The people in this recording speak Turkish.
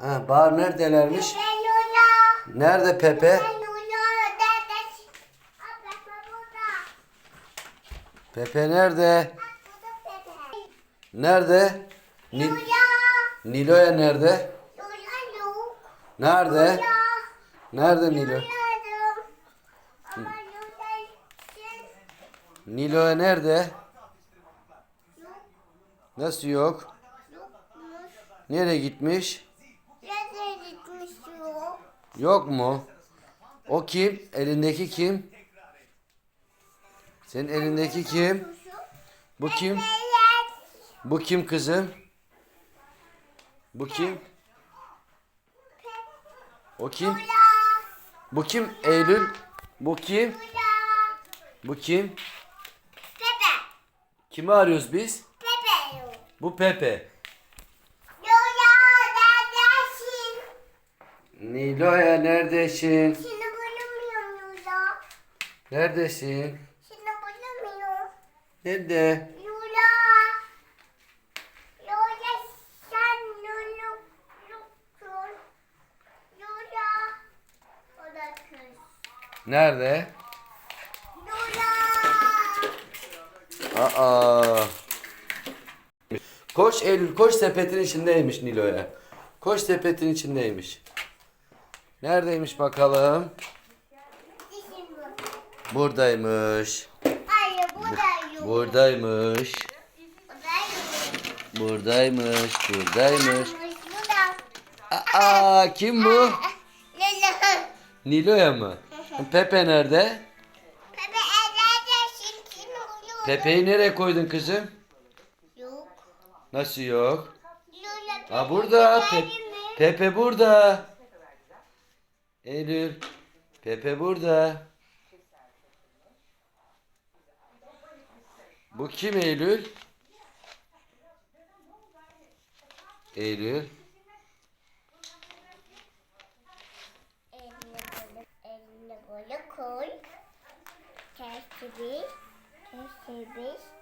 Ha, Bahar neredelermiş? Pepe. Nerede Pepe? Pepe Lula. Neredesin? Aa, Pepe burada. Pepe nerede? Bak burada Pepe. Nerede? Ni-. Nilo'ya nerede? Yok. Nerede? Nerede Nilo? Ama için Nilo'ya nerede? yok. Nasıl yok? Yokmuş. Nereye gitmiş? Yok? Mu? O kim? Elindeki kim? Senin elindeki kim? Bu kim? Bu kim kızım? Bu kim? O kim? Bu kim? Eylül. Bu kim? Bu kim? Pepe. Kimi arıyoruz biz? Pepe. Bu Pepe. Lula neredesin? Nilo'ya neredesin? Seni bulamıyorum Lula. Neredesin? Seni bulamıyorum. Nerede? Lula. Lula sen Lula yoksun. Lula. O da kız. Nerede? Lula. Aa. Koş Eylül koş sepetin içindeymiş Nilo'ya. Koş sepetin içindeymiş. Neredeymiş bakalım? Buradaymış. Hayır bu da yok. Buradaymış. Buradaymış. Buradaymış. Bu da. Aa kim bu? Nilo'ya mı? Pepe nerede? Pepe buluyorum. Pepe'yi nereye koydun kızım? Yok. Nasıl yok? Lula Pepe. Ha burada. Pe-? Pepe burada. Eylül. Pepe burada. Bu kim Eylül? Eylül. Böyle koy. Ters bir, ters bir,